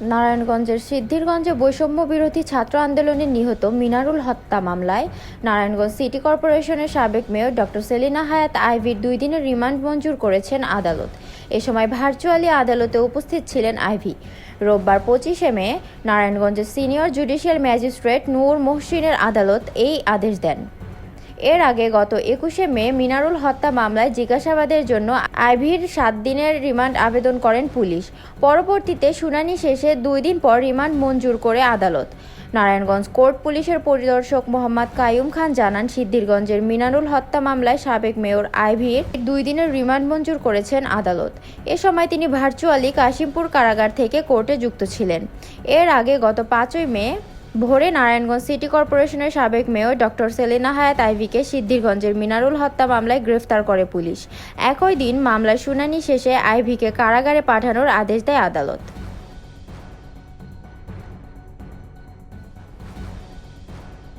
নারায়ণগঞ্জের সিদ্ধিরগঞ্জে বৈষম্য বিরোধী ছাত্র আন্দোলনে নিহত মিনারুল হত্যা মামলায় নারায়ণগঞ্জ সিটি কর্পোরেশনের সাবেক মেয়র ডক্টর সেলিনা হায়াত আইভির দুই দিনের রিমান্ড মঞ্জুর করেছেন আদালত। এ সময় ভার্চুয়ালি আদালতে উপস্থিত ছিলেন আইভি। রোববার পঁচিশে মে নারায়ণগঞ্জের সিনিয়র জুডিশিয়াল ম্যাজিস্ট্রেট নূর মোহসিনের আদালত এই আদেশ দেন। এর আগে গত একুশে মে মিনারুল হত্যা মামলায় জিজ্ঞাসাবাদের জন্য আইভির সাত দিনের রিমান্ড আবেদন করেন পুলিশ। পরবর্তীতে শুনানি শেষে দুই দিন পর রিমান্ড মঞ্জুর করে আদালত। নারায়ণগঞ্জ কোর্ট পুলিশের পরিদর্শক মোহাম্মদ কাইয়ুম খান জানান, সিদ্ধিরগঞ্জের মিনারুল হত্যা মামলায় সাবেক মেয়র আইভির দুই দিনের রিমান্ড মঞ্জুর করেছেন আদালত। এ সময় তিনি ভার্চুয়ালি কাশিমপুর কারাগার থেকে কোর্টে যুক্ত ছিলেন। এর আগে গত পাঁচই মে ভোরে নারায়ণগঞ্জ সিটি কর্পোরেশনের সাবেক মেয়র ডক্টর সেলিনা হায়াত আইভিকে সিদ্ধিরগঞ্জের মিনারুল হত্যা মামলায় গ্রেফতার করে পুলিশ। একই দিন মামলার শুনানি শেষে আইভিকে কারাগারে পাঠানোর আদেশ দেয় আদালত।